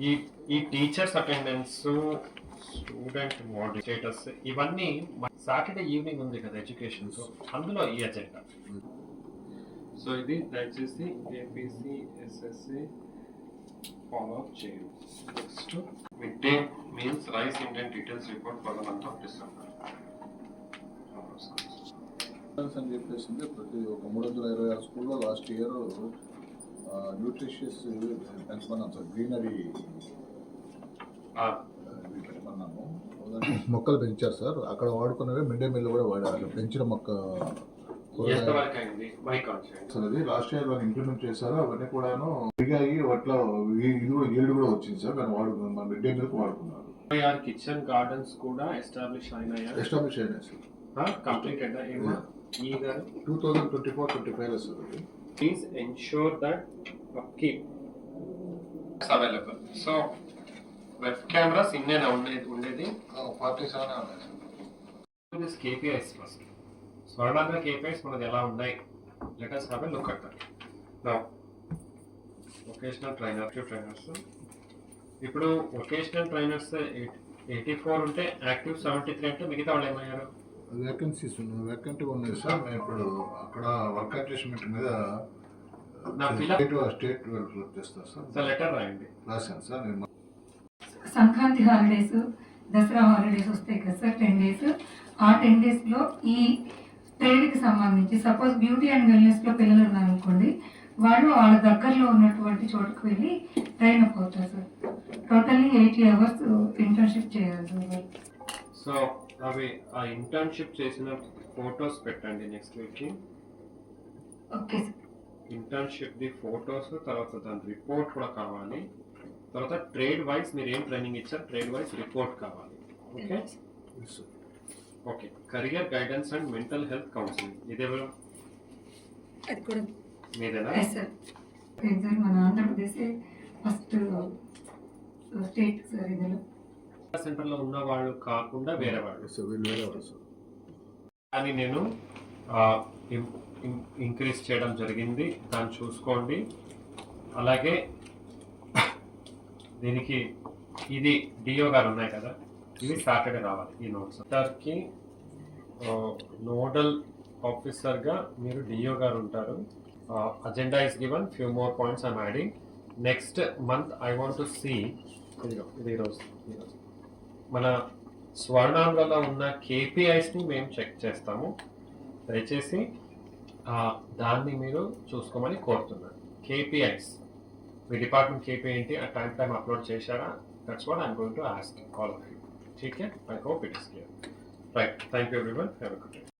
ఈ ఈ teachers attendance student model status ఇవన్నీ సాటర్డే ఈవినింగ్ ఉంది కదా ఎడ్యుకేషన్ సో అందులో ఈ అజెండా సో ఇది దయచేసి ఏపీసీ ఎస్ఎస్సి ఫాలో అప్ చేయండి. Next mid day means rice Indian details report for the month of December అని చెప్పేసింది ప్రతి ఒక మూడు వందల ఇరవై ఆరు స్కూల్లో లాస్ట్ ఇయర్ న్యూట్రిషియస్ పెంచమన్నాం సార్? గ్రీనరీ పెట్టమన్నాము మొక్కలు పెంచారు సార్. అక్కడ వాడుకున్నవే మిడ్ డే మీల్ కూడా వాడారు. పెంచిన మొక్క లాస్ట్ ఇయర్ వాళ్ళు ఇంప్లిమెంట్ చేశారు. అవన్నీ కూడాను పెరిగాయి. వాటిలో ఇది కూడా ఈల్డ్ కూడా వచ్చింది సార్. దాన్ని వాడుకున్నాం మిడ్ డే వాడుకున్నారు. కిచెన్ గార్డెన్స్ కూడా ఎస్టాబ్లిష్ అయినాయా? ఎస్టాబ్లిష్ అయినాయి సార్. ఈ గారు? Two thousand twenty four twenty five sir please ensure that upkeep. Is available. So, web cameras in and ఉండేది ఉండేది forty seven this KPIs first Swarnandhra KPIs మనది ఎలా ఉన్నాయి? Let us have a look at that. Now, vocational trainer trainers ఇప్పుడు vocational trainers eighty four ఉంటే active seventy three అంటే మిగతా వాళ్ళు ఏమయ్యారు? వేకెన్సీస్ ఉన్నాయి. వేకెంట్గా ఉన్నాయి సార్. మేము ఇప్పుడు అక్కడ వర్క్ అడ్జస్ట్మెంట్ మీద స్టేట్ సార్. లెటర్ రాయండి. రాశాను సార్. నేను సంక్రాంతి హాలిడేస్ దసరా హాలిడేస్ వస్తాయి కదా సార్ టెన్ డేస్. ఆ టెన్ డేస్లో ఈ ట్రేడ్కి సంబంధించి సపోజ్ బ్యూటీ అండ్ వెల్నెస్లో పిల్లలు ఉన్నారనుకోండి వాళ్ళు వాళ్ళ దగ్గరలో ఉన్నటువంటి చోటుకు వెళ్ళి ట్రైన్ అప్ అవుతారు sir. Totally eighty hours internship చేయాలి సార్. సో అవి ఆ ఇంటర్న్షిప్ చేసిన ఫొటోస్ పెట్టండి నెక్స్ట్ వీక్కి ఓకే సార్. ఇంటర్న్షిప్ ది ఫొటోస్ తర్వాత దాని రిపోర్ట్ కూడా కావాలి. తర్వాత ట్రేడ్ వైజ్ మీరు ఏం ట్రైనింగ్ ఇచ్చారు? ట్రేడ్ వైజ్ రిపోర్ట్ కావాలి. Okay okay career guidance and mental health counselling ఇదేవరు అది కూడా మీదేనా? ఎస్ సార్ సార్ మన ఆంధ్రప్రదేశ్ ఫస్ట్ స్టేట్ సార్ ఇందులో. సెంటర్లో ఉన్న వాళ్ళు కాకుండా వేరే వాళ్ళు. వేరే అని నేను ఇంక్రీజ్ చేయడం జరిగింది. దాన్ని చూసుకోండి. అలాగే దీనికి ఇది డిఓ గారు ఉన్నాయి కదా? ఇవి సాటర్డే రావాలి ఈ నోట్స్ సార్కి నోడల్ ఆఫీసర్గా మీరు డిఓ గారు ఉంటారు. Agenda is given few more points I'm adding next month I want to see ఇది ఈరోజు ఈరోజు. మన స్వర్ణాంధ్రలో ఉన్న కేపీఐస్ని మేము చెక్ చేస్తాము. దయచేసి దాన్ని మీరు చూసుకోమని కోరుతున్నాను. కేపీఐస్ మీ డిపార్ట్మెంట్ కేపీ ఏంటి? ఆ టైం టైం అప్లోడ్ చేశారా? That's what I'm going to ask all of you ఠీక్ I hope it is clear right thank you everyone have a good